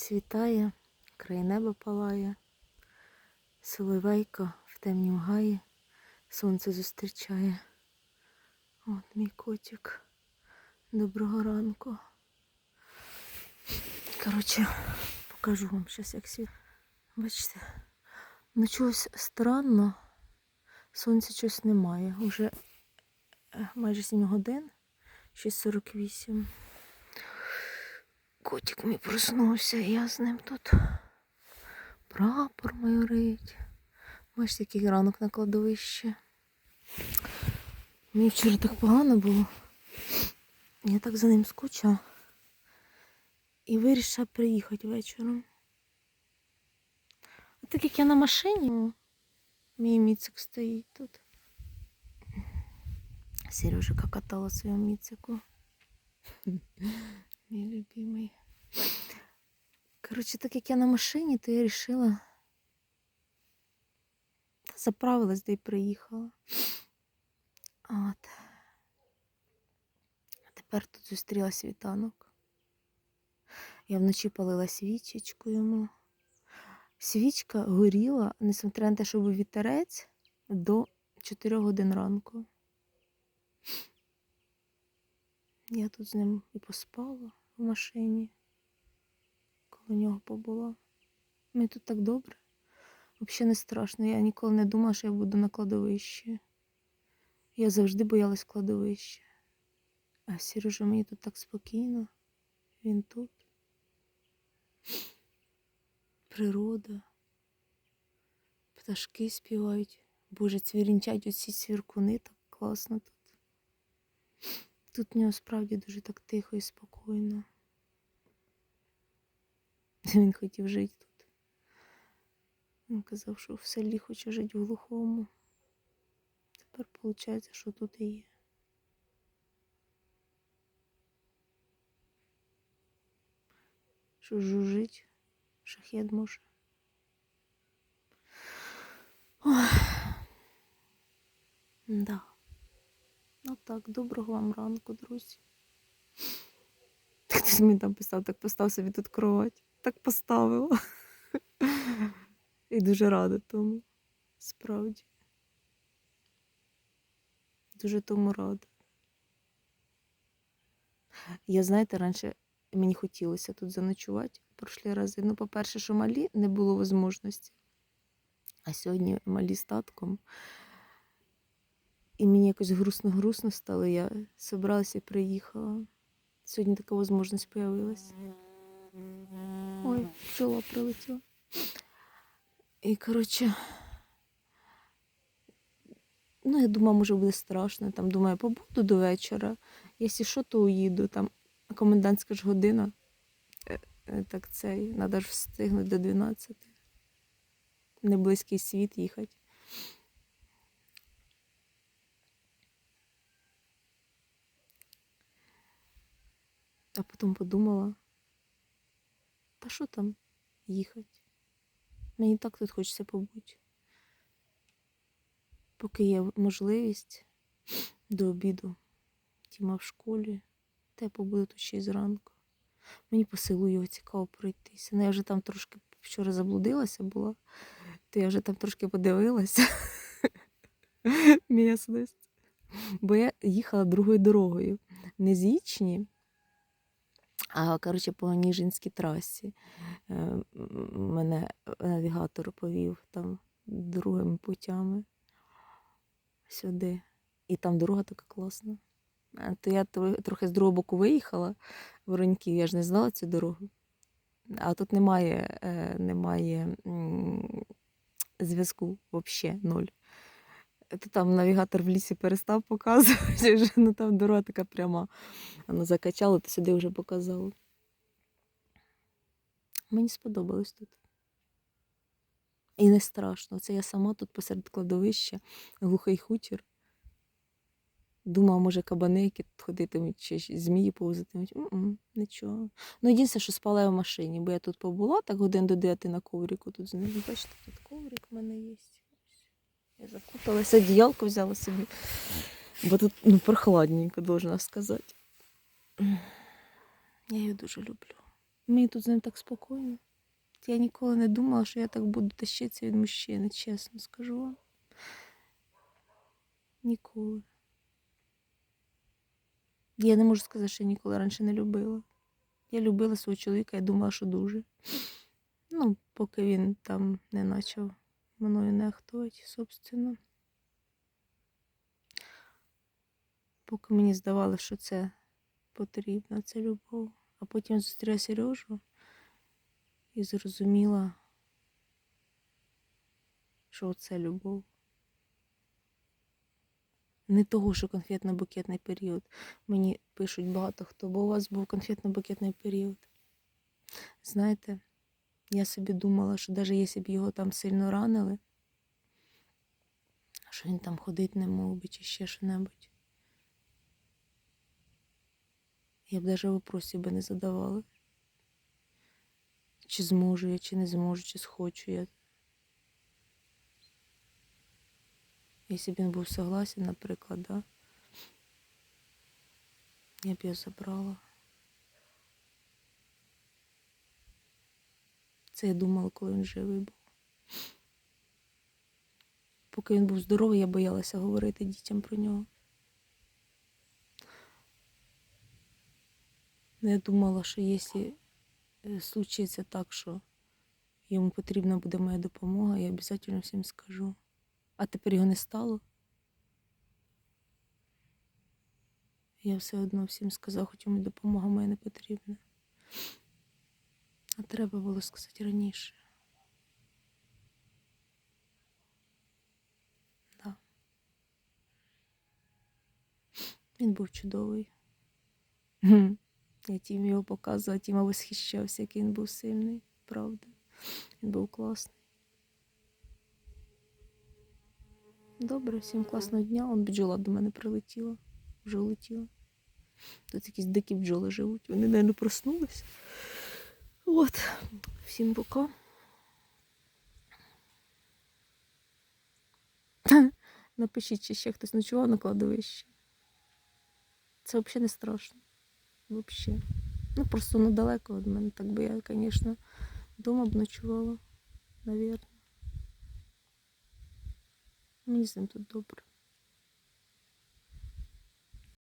світає, край неба палає, Соловейко в темнім гаї сонце зустрічає. От мій котик. Доброго ранку. Коротше, покажу вам щось, як світ. Бачите, ну чогось странно. Сонця щось немає. Уже е, майже 7 годин, 6.48. Котик мій проснувся, і я з ним тут. Прапор майорить. Бачите, який ранок на кладовищі. Мені вчора так погано було. Я так за ним скучила. І вирішила приїхати вечором. А так як я на машині, мій міцик стоїть тут. Сережика катала свою міцику. Мій любимий. Коротше, так як я на машині, то я вирішила. Заправилась, де й приїхала. От. А тепер тут зустріла світанок. Я вночі палила свічечку йому. Свічка горіла, несмотря на те, що був вітерець, до 4 годин ранку. Я тут з ним і поспала в машині, коли нього побула. Мені тут так добре. Взагалі не страшно. Я ніколи не думала, що я буду на кладовищі. Я завжди боялась кладовища. А Сережа мені тут так спокійно. Він тут. Природа. Пташки співають. Боже, цвірінчать оці цвіркуни, так класно тут. Тут в нього справді дуже так тихо і спокійно. Він хотів жити тут. Він казав, що в селі хоче жити в глухому. Тепер виходить, що тут і є. Що жужить, шахет може. Ой. Да. Ну так, доброго вам ранку, друзі. Хтось мені там писав, так постав собі тут кровать. Так поставила. І дуже рада тому. Справді. Дуже тому рада. Я, знаєте, раніше мені хотілося тут заночувати пройшли рази. Ну, по-перше, що малі не було можливості. А сьогодні малі з татком. І мені якось грустно-грустно стало. Я зібралася і приїхала. Сьогодні така можливість з'явилася. Ой, пчола прилетіла. І, коротше, ну, я думала, може буде страшно. Там, думаю, побуду до вечора. Якщо що, то уїду. Там комендантська ж година. Е, е, Так цей, треба ж встигнути до 12. Не близький світ їхати. А потім подумала, та що там їхати? Мені так тут хочеться побути. Поки є можливість до обіду, Тіма в школі, та я побуду тут ще й зранку. Мені по силу його цікаво пройтися. Ну, я вже там трошки вчора заблудилася була, то я вже там трошки подивилася. Місність. Бо я їхала другою дорогою. Не з Ічні, а коротше, по Ніжинській трасі. Е, Мене навігатор повів там другими путями сюди. І там дорога така класна. То я трохи з другого боку виїхала в Вороньків, я ж не знала цю дорогу. А тут немає, е, немає зв'язку взагалі ноль. То там навігатор в лісі перестав показувати, вже, ну там дорога така пряма. Воно закачало, то сюди вже показало. Мені сподобалось тут. І не страшно. Це я сама тут посеред кладовища, глухий хутір. Думала, може, кабани, які ходитимуть, чи змії повзатимуть. М-м, нічого. Ну, єдине, що спала я в машині, бо я тут побула так годин до 9 на коврику тут з ним. Бачите, тут коврик в мене є. Я закуталася, одіялко взяла собі. Бо тут ну, прохладненько, должна сказати. Я її дуже люблю. Мені тут з ним так спокійно. Я ніколи не думала, що я так буду тащитися від мужчини, чесно скажу вам. Ніколи. Я не можу сказати, що я ніколи раніше не любила. Я любила свого чоловіка, я думала, що дуже. Ну, поки він там не почав мною нехтувати, собственно. Поки мені здавалося, що це потрібно, це любов. А потім зустріла Сережу і зрозуміла, що це любов. Не того, що конфетно-букетний період. Мені пишуть багато хто, бо у вас був конфетно-букетний період. Знаєте, я собі думала, що навіть якщо б його там сильно ранили, що він там ходить не мов би, чи ще що-небудь. Я б навіть вопросів би не задавала. Чи зможу я, чи не зможу, чи схочу я. Якщо б він був согласен, наприклад, да, я б його забрала. Це я думала, коли він живий був. Поки він був здоровий, я боялася говорити дітям про нього. Ну, Я думала, що якщо е, случиться так, що йому потрібна буде моя допомога, я обов'язково всім скажу. А тепер його не стало. Я все одно всім сказав, хоч йому допомога моя не потрібна. Треба було сказати раніше. Да. Він був чудовий. Я тім його показувала, Тіма восхищався, який він був сильний, правда. Він був класний. Добре, всім класного дня. Он бджола до мене прилетіла, вже улетіла. Тут якісь дикі бджоли живуть. Вони, мабуть, проснулися. От. Всім пока. Напишіть, чи ще хтось ночував на кладовищі. Це взагалі не страшно. Взагалі. Ну, просто недалеко від мене. Так би я, звісно, вдома б ночувала, навірно. Мені з ним тут добре.